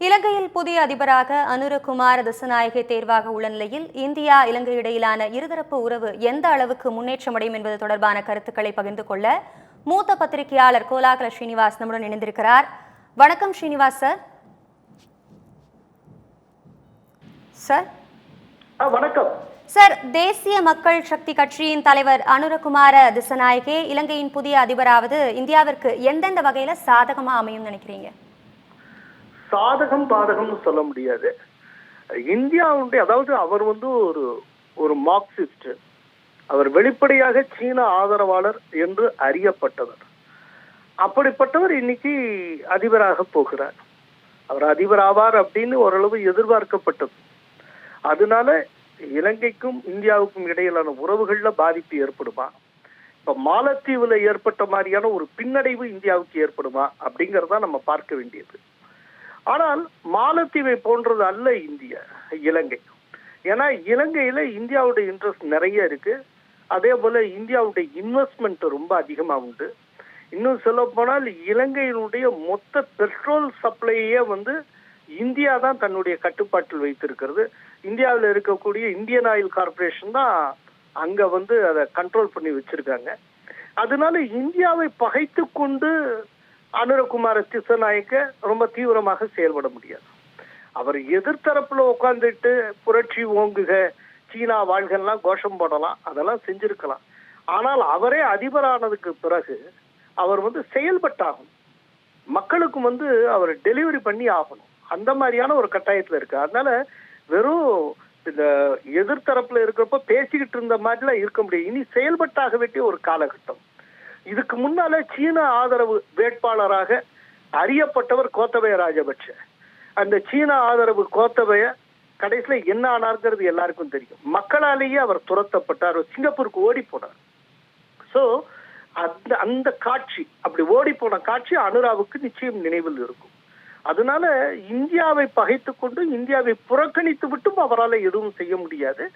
இலங்கையில் புதிய அதிபராக அனுரகுமார திசநாயகே தேர்வாக உள்ள நிலையில் இந்தியா இலங்கை இடையிலான இருதரப்பு உறவு எந்த அளவுக்கு முன்னேற்றமடையும் என்பது தொடர்பான கருத்துக்களை பகிர்ந்து கொள்ள மூத்த பத்திரிகையாளர் கோலாகல ஸ்ரீனிவாஸ் நம்முடன் இணைந்திருக்கிறார். வணக்கம் ஸ்ரீனிவாஸ் சார். சார். வணக்கம். சார் தேசிய மக்கள் சக்தி கட்சியின் தலைவர் அனுரகுமார திசநாயகே இலங்கையின் புதிய அதிபராவது இந்தியாவிற்கு எந்தெந்த வகையில சாதகமா அமையும் நினைக்கிறீங்க? சாதகம் பாதகம்னு சொல்ல முடியாது. இந்தியாவுடைய அதாவது அவர் வந்து ஒரு ஒரு மார்க்சிஸ்ட். அவர் வெளிப்படையாக சீன ஆதரவாளர் என்று அறியப்பட்டவர். அப்படிப்பட்டவர் இன்னைக்கு அதிபராக போகிறார். அவர் அதிபர் ஆவார் அப்படின்னு ஓரளவு எதிர்பார்க்கப்பட்டது. அதனால இலங்கைக்கும் இந்தியாவுக்கும் இடையிலான உறவுகளில் பாதிப்பு ஏற்படுமா? இப்ப மாலத்தீவுல ஏற்பட்ட மாதிரியான ஒரு பின்னடைவு இந்தியாவுக்கு ஏற்படுமா? அப்படிங்கறத நம்ம பார்க்க வேண்டியது. ஆனால் மாலத்தீவை போன்றது அல்ல இந்தியா இலங்கை. ஏன்னா இலங்கையில இந்தியாவுடைய இன்ட்ரெஸ்ட் நிறைய இருக்கு. அதே போல இந்தியாவுடைய இன்வெஸ்ட்மெண்ட் ரொம்ப அதிகமாக உண்டு. இன்னும் சொல்ல போனால் இலங்கையினுடைய மொத்த பெட்ரோல் சப்ளையே வந்து இந்தியா தான் தன்னுடைய கட்டுப்பாட்டில் வைத்திருக்கிறது. இந்தியாவில் இருக்கக்கூடிய இந்தியன் ஆயில் கார்பரேஷன் தான் அங்க வந்து அதை கண்ட்ரோல் பண்ணி வச்சிருக்காங்க. அதனால இந்தியாவை பகைத்து கொண்டு அனுரகுமார திசநாயக்க ரொம்ப தீவிரமாக செயல்பட முடியாது. அவர் எதிர்த்தரப்புல உட்காந்துட்டு புரட்சி ஓங்குக சீனா வாழ்கள்லாம் கோஷம் போடலாம் அதெல்லாம் செஞ்சிருக்கலாம். ஆனால் அவரே அதிபரானதுக்கு பிறகு அவர் வந்து செயல்பட்டாகும். மக்களுக்கும் வந்து அவர் டெலிவரி பண்ணி ஆகணும். அந்த மாதிரியான ஒரு கட்டாயத்துல இருக்கு. அதனால வெறும் இந்த எதிர்த்தரப்புல இருக்கிறப்ப பேசிக்கிட்டு இருந்த மாதிரிலாம் இருக்க முடியும் இனி செயல்பட்டாக வேண்டிய ஒரு காலகட்டம். இதுக்கு முன்னால சீன ஆதரவு வேட்பாளராக அறியப்பட்டவர் கோத்தபய ராஜபக்ஷ. அந்த சீன ஆதரவு கோத்தபய கடைசியில என்ன ஆனார்ங்கிறது எல்லாருக்கும் தெரியும். மக்களாலேயே அவர் துரத்தப்பட்டார். சிங்கப்பூருக்கு ஓடி போனார். சோ அந்த அந்த காட்சி அப்படி ஓடி போன காட்சி அனுராவுக்கு நிச்சயம் நினைவில் இருக்கும். அதனால இந்தியாவை பகைத்து கொண்டு இந்தியாவை புறக்கணித்து விட்டும் அவரால் எதுவும் செய்ய முடியாது.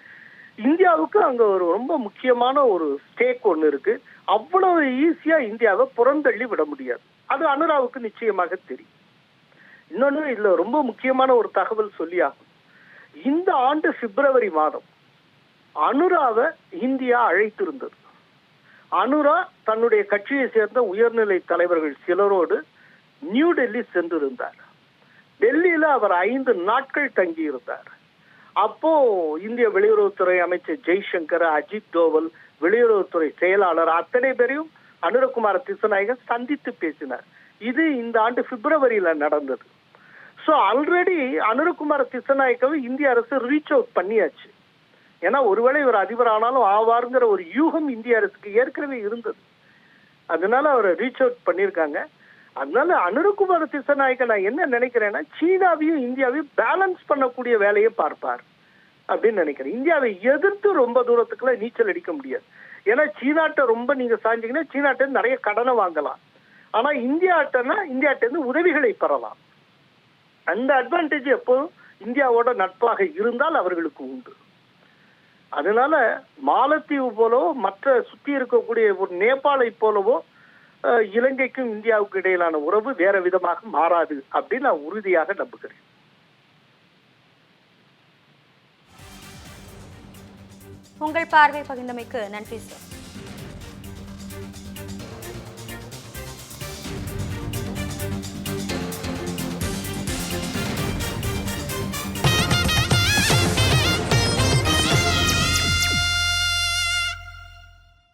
இந்தியாவுக்கு அங்க ஒரு ரொம்ப முக்கியமான ஒரு ஸ்டேக் ஒன்று இருக்கு. அவ்வளவு ஈஸியா இந்தியாவை புறந்தள்ளி விட முடியாது. அது அனுராவுக்கு நிச்சயமாக தெரியும். இன்னொன்னு இதுல ரொம்ப முக்கியமான ஒரு தகவல் சொல்லியாகும் இந்த ஆண்டு பிப்ரவரி மாதம் அனுராவை இந்தியா அழைத்திருந்தது. அனுரா தன்னுடைய கட்சியை சேர்ந்த உயர்நிலை தலைவர்கள் சிலரோடு நியூ டெல்லி சென்றிருந்தார். டெல்லியில அவர் ஐந்து நாட்கள் தங்கியிருந்தார். அப்போ இந்திய வெளியுறவுத்துறை அமைச்சர் ஜெய்சங்கர் அஜித் தோவல் வெளியுறவுத்துறை செயலாளர் அத்தனை பேரையும் அனுரகுமார திசநாயகன் சந்தித்து பேசினார். இது இந்த ஆண்டு பிப்ரவரியில நடந்தது. சோ ஆல்ரெடி அனுரகுமார திசநாயக்கவை இந்திய அரசு ரீச் அவுட் பண்ணியாச்சு. ஏன்னா ஒருவேளை இவர் அதிபர் ஆனாலும் ஆவாருங்கிற ஒரு யூகம் இந்திய அரசுக்கு ஏற்கனவே இருந்தது. அதனால அவரை ரீச் அவுட் பண்ணியிருக்காங்க. அதனால அனுரகுமார திசநாயக்க நான் என்ன நினைக்கிறேன்னா சீனாவையும் இந்தியாவையும் பேலன்ஸ் பண்ணக்கூடிய வேலையை பார்ப்பார் அப்படின்னு நினைக்கிறேன். இந்தியாவை எதிர்த்து ரொம்ப தூரத்துக்குள்ள நீச்சல் அடிக்க முடியாது. ஏன்னா சீனாட்ட ரொம்ப நீங்க சாஞ்சீங்கன்னா சீனாட்ட நிறைய கடனை வாங்கலாம். ஆனா இந்தியாட்டனா இந்தியாட்டேருந்து உதவிகளை பெறலாம். அந்த அட்வான்டேஜ் எப்போதும் இந்தியாவோட நட்பாக இருந்தால் அவர்களுக்கு உண்டு. அதனால மாலத்தீவு போலவோ மற்ற சுற்றி இருக்கக்கூடிய ஒரு நேபாளை போலவோ இலங்கைக்கும் இந்தியாவுக்கும் இடையிலான உறவு வேற விதமாக மாறாது அப்படின்னு நான் உறுதியாக நம்புகிறேன். உங்கள் பார்வை பகிர்ந்தமைக்கு நன்றி சார்.